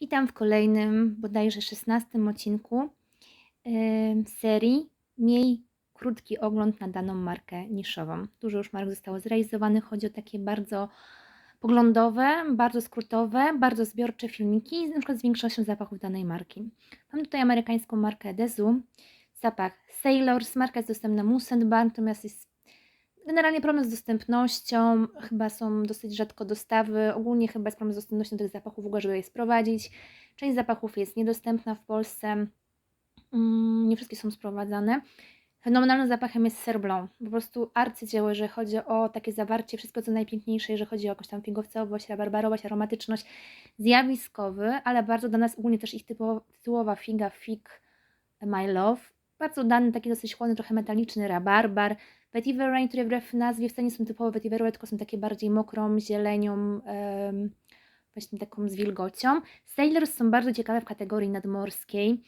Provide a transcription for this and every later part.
Witam w kolejnym, bodajże 16 odcinku em, serii Miej krótki ogląd na daną markę niszową. Dużo już marek zostało zrealizowanych. Chodzi o takie bardzo poglądowe, bardzo skrótowe, bardzo zbiorcze filmiki, na przykład z większością zapachów danej marki. Mam tutaj amerykańską markę Dezu, zapach Sailors. Marka jest dostępna na Mousse Bar, natomiast jest Generalnie problem z dostępnością, chyba są dosyć rzadko dostawy, ogólnie chyba jest problem z dostępnością tych zapachów w ogóle, żeby je sprowadzić. Część zapachów jest niedostępna w Polsce, mm, nie wszystkie są sprowadzane. Fenomenalnym zapachem jest Ser Blanc, po prostu arcydzieło, jeżeli chodzi o takie zawarcie, wszystko co najpiękniejsze, jeżeli chodzi o jakąś tam figowcowość, rabarbarowość, aromatyczność, zjawiskowy, ale bardzo dla nas ogólnie też ich typowo, tytułowa figa, fig My Love. Bardzo udany, taki dosyć chłodny, trochę metaliczny rabarbar, Vetiver Rain, które wbrew nazwie wcale nie są typowo vetiverowe, tylko są takie bardziej mokrą, zielenią, właśnie taką z wilgocią. Sailors są bardzo ciekawe w kategorii nadmorskiej,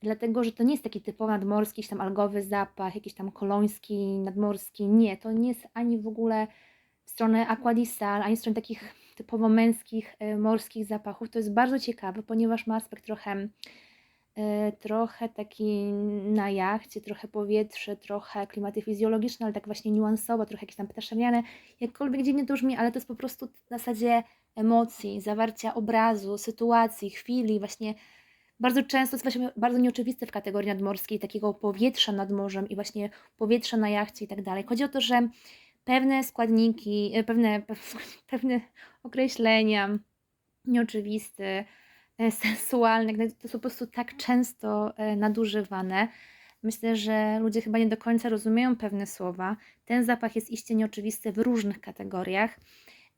dlatego że to nie jest taki typowo nadmorski, jakiś tam algowy zapach, jakiś tam koloński, nadmorski. Nie, to nie jest ani w ogóle w stronę aquadistal, ani w stronę takich typowo męskich, e, morskich zapachów. To jest bardzo ciekawe, ponieważ ma aspekt trochę trochę taki na jachcie, trochę powietrze, trochę klimaty fizjologiczne, ale tak właśnie niuansowo, trochę jakieś tam ptaszemiane, jakkolwiek dziwnie to brzmi, ale to jest po prostu na zasadzie emocji, zawarcia obrazu, sytuacji, chwili, właśnie bardzo często jest właśnie bardzo nieoczywiste w kategorii nadmorskiej, takiego powietrza nad morzem i właśnie powietrza na jachcie i tak dalej. Chodzi o to, że pewne składniki, e, pewne, pewne określenia nieoczywiste, e, sensualne, gdy to są po prostu tak często e, nadużywane. Myślę, że ludzie chyba nie do końca rozumieją pewne słowa. Ten zapach jest iście nieoczywisty w różnych kategoriach.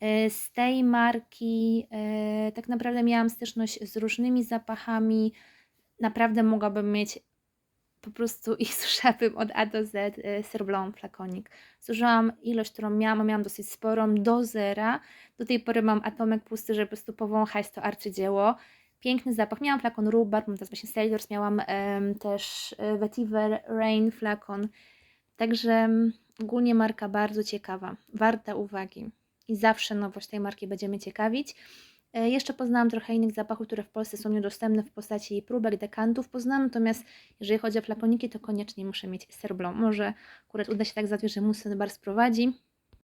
E, Z tej marki e, tak naprawdę miałam styczność z różnymi zapachami. Naprawdę mogłabym mieć po prostu i słyszałabym od A do Z e, Ser Blanc flakonik. Zużyłam ilość, którą miałam, a miałam dosyć sporą, do zera. Do tej pory mam atomek pusty, żeby po prostu powąchać to arcydzieło. Piękny zapach. Miałam flakon Rhubarb, mam teraz właśnie Sailors, miałam em, też e, Vetiver Rain flakon. Także mm, ogólnie marka bardzo ciekawa, warta uwagi. I zawsze nowość tej marki będziemy ciekawić. E, Jeszcze poznałam trochę innych zapachów, które w Polsce są niedostępne w postaci próbek, dekantów. Poznałam, natomiast jeżeli chodzi o flakoniki, to koniecznie muszę mieć Ser Blanc. Może akurat uda się tak załatwić, że Mousse Bar sprowadzi.